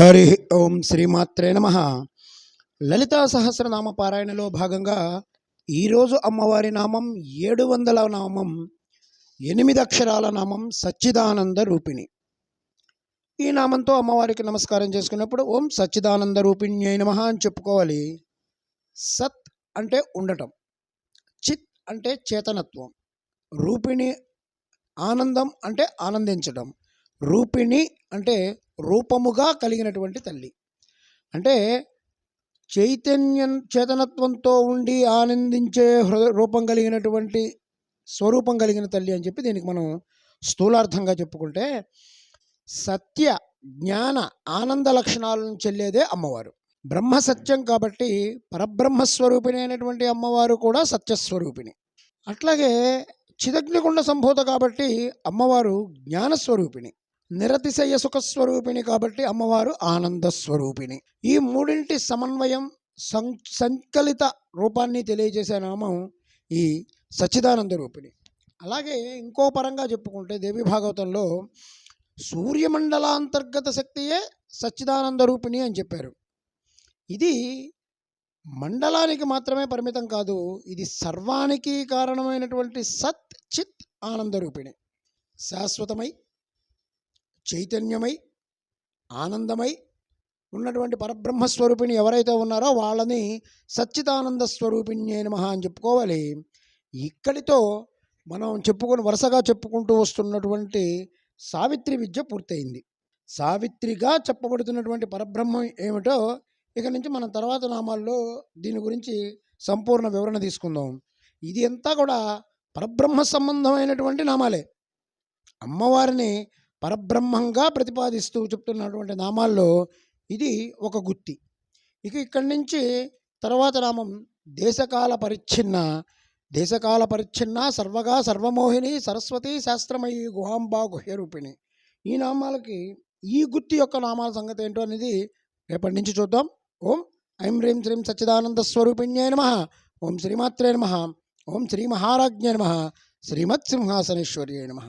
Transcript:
హరి ఓం శ్రీమాత్రే నమ. లలితా సహస్రనామ పారాయణలో భాగంగా ఈరోజు అమ్మవారి నామం ఏడు వందల నామం ఎనిమిది అక్షరాల నామం సచ్చిదానంద రూపిణి. ఈ నామంతో అమ్మవారికి నమస్కారం చేసుకున్నప్పుడు ఓం సచ్చిదానంద రూపిణ్యై నమ అని చెప్పుకోవాలి. సత్ అంటే ఉండటం చిత్ అంటే చేతనత్వం రూపిణి ఆనందం అంటే ఆనందించడం రూపిణి అంటే రూపముగా కలిగినటువంటి తల్లి. అంటే చైతన్యం చేతనత్వంతో ఉండి ఆనందించే హృ- రూపం కలిగినటువంటి స్వరూపం కలిగిన తల్లి అని చెప్పి దీనికి మనం స్థూలార్థంగా చెప్పుకుంటే సత్య జ్ఞాన ఆనంద లక్షణాలను చెల్లేదే అమ్మవారు. బ్రహ్మ సత్యం కాబట్టి పరబ్రహ్మస్వరూపిణి అయినటువంటి అమ్మవారు కూడా సత్యస్వరూపిణి అట్లాగే చిదగ్నికుండ సంభూత కాబట్టి అమ్మవారు జ్ఞానస్వరూపిణి నిరతిశయ సుఖస్వరూపిణి కాబట్టి అమ్మవారు ఆనంద స్వరూపిణి ఈ మూడింటి సమన్వయం సం సంకలిత రూపాన్ని తెలియజేసే నామం ఈ సచ్చిదానంద రూపిణి. అలాగే ఇంకో పరంగా చెప్పుకుంటే దేవి భాగవతంలో సూర్యమండలాంతర్గత శక్తియే సచ్చిదానంద రూపిణి అని చెప్పారు. ఇది మండలానికి మాత్రమే పరిమితం కాదు ఇది సర్వానికి కారణమైనటువంటి సత్ చిత్ ఆనంద రూపిణి. శాశ్వతమై చైతన్యమై ఆనందమై ఉన్నటువంటి పరబ్రహ్మ స్వరూపిణి ఎవరైతే ఉన్నారో వాళ్ళని సచ్చిదానంద స్వరూపిణి నమ మహా అని చెప్పుకోవాలి. ఇక్కడితో మనం చెప్పుకొని వరుసగా చెప్పుకుంటూ వస్తున్నటువంటి సావిత్రి విద్య పూర్తయింది. సావిత్రిగా చెప్పబడుతున్నటువంటి పరబ్రహ్మం ఏమిటో ఇక నుంచి మనం తర్వాత నామాల్లో దీని గురించి సంపూర్ణ వివరణ తీసుకుందాం. ఇది అంతా కూడా పరబ్రహ్మ సంబంధమైనటువంటి నామాలే. అమ్మవారిని పరబ్రహ్మంగా ప్రతిపాదిస్తూ చెప్తున్నటువంటి నామాల్లో ఇది ఒక గుత్తి. ఇక ఇక్కడి నుంచి తర్వాత నామం దేశకాల పరిచ్ఛిన్న. దేశకాల పరిచ్ఛిన్న సర్వగా సర్వమోహిని సరస్వతి శాస్త్రమయి గుహాంబా గుహ్యరూపిణి. ఈ నామాలకి ఈ గుత్తి యొక్క నామాల సంగతి ఏంటో అనేది రేపటి నుంచి చూద్దాం. ఓం ఐం హ్రీం శ్రీం సచ్చిదానంద స్వరూపిణ్యే నమ. ఓం శ్రీమాత్రే నమ. ఓం శ్రీ మహారాజ్ఞే నమ. శ్రీమత్ సింహాసనేశ్వర్యే నమ.